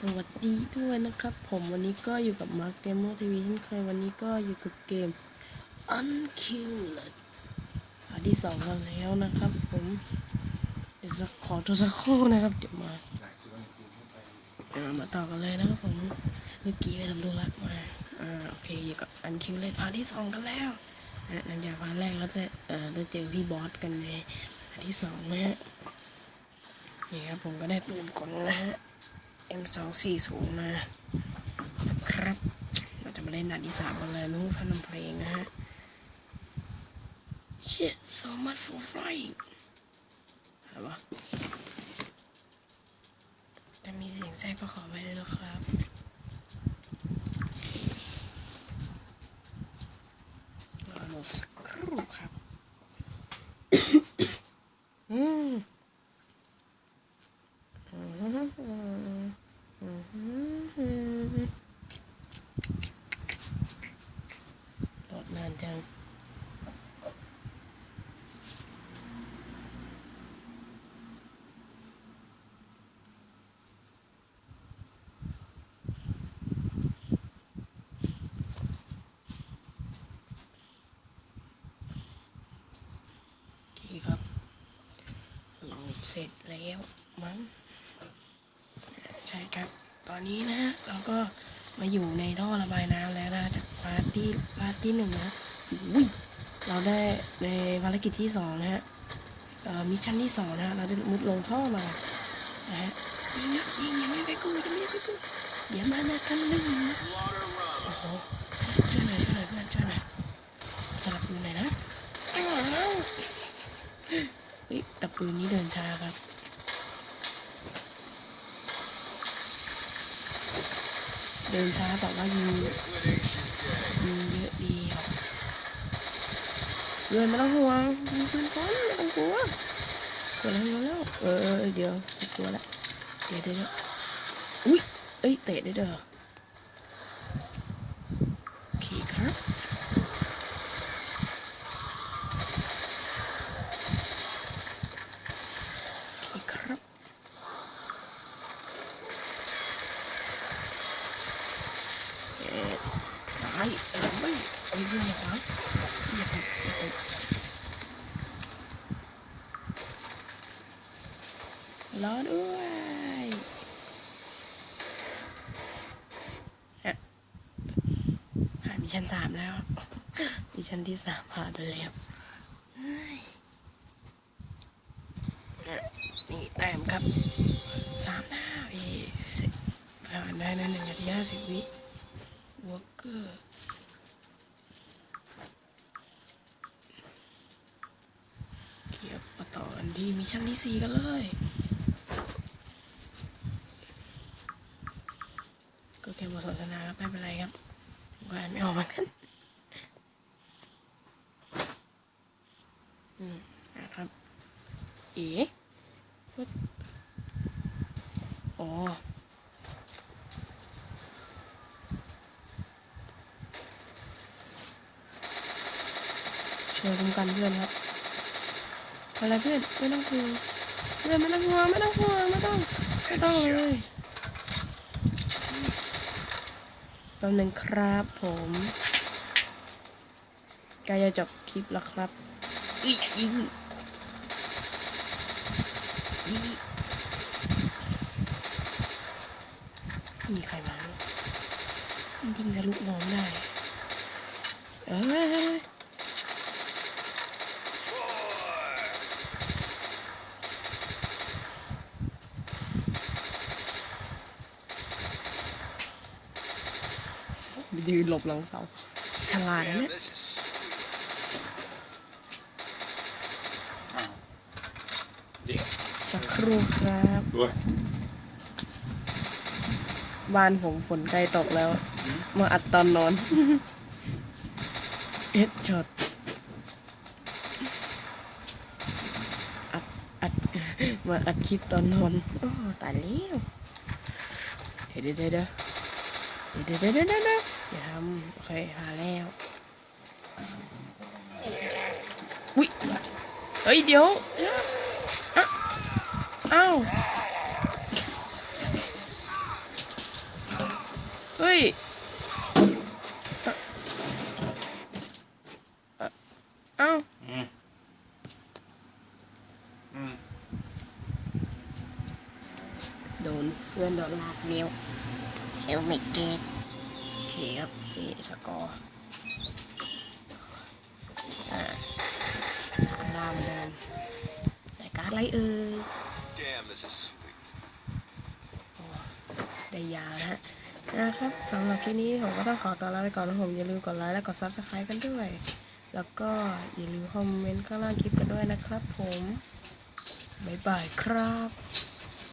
สวัสดีด้วยนะครับ ผมวันนี้ก็อยู่กับมาร์คเกมเมอร์ทีวีเช่นเคยวันนี้ก็อยู่กับเกม Unkilled อันที่สองกันแล้วนะครับ ผมเดี๋ยวสักขอตัวสักครู่นะครับเดี๋ยวมาเดี๋ยวมาต่อกันเลยนะครับผมเมื่อกี้ไปทำธุระมาอ่าโอเคอยู่กับ Unkilled พาร์ทที่สองกันแล้วนะหลังจากพาร์ทแรกแล้วจะเอ่อได้เจอพี่บอสกันในพาร์ทที่สองนะฮะนี่ครับผมก็ได้ปืนกลนะฮะ M240 มานะครับเราจะมาเล่นด่านที่สามกันเลยไม่พูดพร่ำเพลงนะฮะ Shit so much for flying อะไรวะจะมีเสียงแทรกก็ขอไว้ด้วยนะครับรอหนูสักครู่ครับ อืม โหลดนาน จังเครับ เราเสร็จแล้วมั้ง ใช่ครับ ตอนนี้นะฮะเราก็ มาอยู่ในท่อระบายน้ำแล้วนะจากพาร์ทที่พาร์ทที่หนึ่งนะอุ้ยเราได้ในภารกิจที่สองนะฮะเอ่อมิชชั่นที่สองนะฮะเราได้มุดลงท่อมานะฮะยิงนะยิงยังไม่ไปกูยังไม่ไปกูอย่ามานะกันหนึ่งนะโอ้โหช่วยหน่อยช่วยหน่อยเพื่อนช่วยหน่อยสลับปืนหน่อยนะอ้าวเฮ้ยแต่ปืนนี้เดินช้าครับ เดินช้าแต่ว่ายิงยิงเยอะดีเดินไม่ต้องห่วงยิงปืนก้อนไม่ต้องกลัวกลัวแล้วแล้วเออเดี๋ยวกลัวแล้วเดี๋ยวเดี๋ยวเดี๋ยวอุ้ยเอ้ยเตะได้เด้อโอเคครับโอเคครับ เอ๊ะตายไอ้ไม่ไอ้เรื่องอะไรอย่าไปอย่าไปรอด้วยฮะผ่านมิชชั่นสามแล้วมิชชั่นที่สามผ่านไปแล้วเฮ้ยเนี่แต้มครับสามดาวเอยสิบผ่านได้ในหนึ่งนาทีห้าสิบวิ วอร์เกอร์เกียบมาต่อกันที่มิชชั่นที่สี่กันเลย ก็แค่บทสนทนาครับไม่เป็นไรครับก็อ่านไม่ออกเหมือนกันอืมนะครับ เอ๋ว่าอ๋ อช่วยคุ้มกันเพื่อนครับอะไรเพื่อนไม่ต้องกลัวเพื่อนไม่ต้องกลัวไม่ต้องกลัวไม่ต้องไม่ต้องเลยแป๊บนึงครับผมใกล้จะจบคลิปแล้วครับอียิงยิงมีใครมายิงทะลุน้องได้ ยืนหลบหลังเสาฉลาดนะเนี่ยสักครู่ครับบ้านผมฝนใกล้ตกแล้ว มาอัดตอนนอน เอ็ดช็อตอัดอัดมาอัดคลิปตอนนอนโอ้ตายแล้วเดี๋เดี๋เดี๋ยวเดี๋ยวเดี๋ยวเดี๋ยว อย่าทำโอเคหาแล้วอุ้ยเฮ้ยเดี๋ยวเดี๋ยวอะอ้าวยเอ่อเอ่อเอ้าอืมอืมโดนเพื่อนโดนลากนิ้วเอลไม่เกตโอเคครับนี่สกอร์อ่าฐานล่างเหมือนเดิมแต่การดอะไรเอ่ย Damn, this is sweet. ได้ยาวนะฮะนะครับสำหรับคลิปนี้ผมก็ต้องขอตัวลาไปก่อนนะผมอย่าลืมกดไลค์และกด subscribe กันด้วย แล้วก็อย่าลืมคอมเมนต์ข้างล่างคลิปกันด้วยนะครับผม บ๊ายบายครับ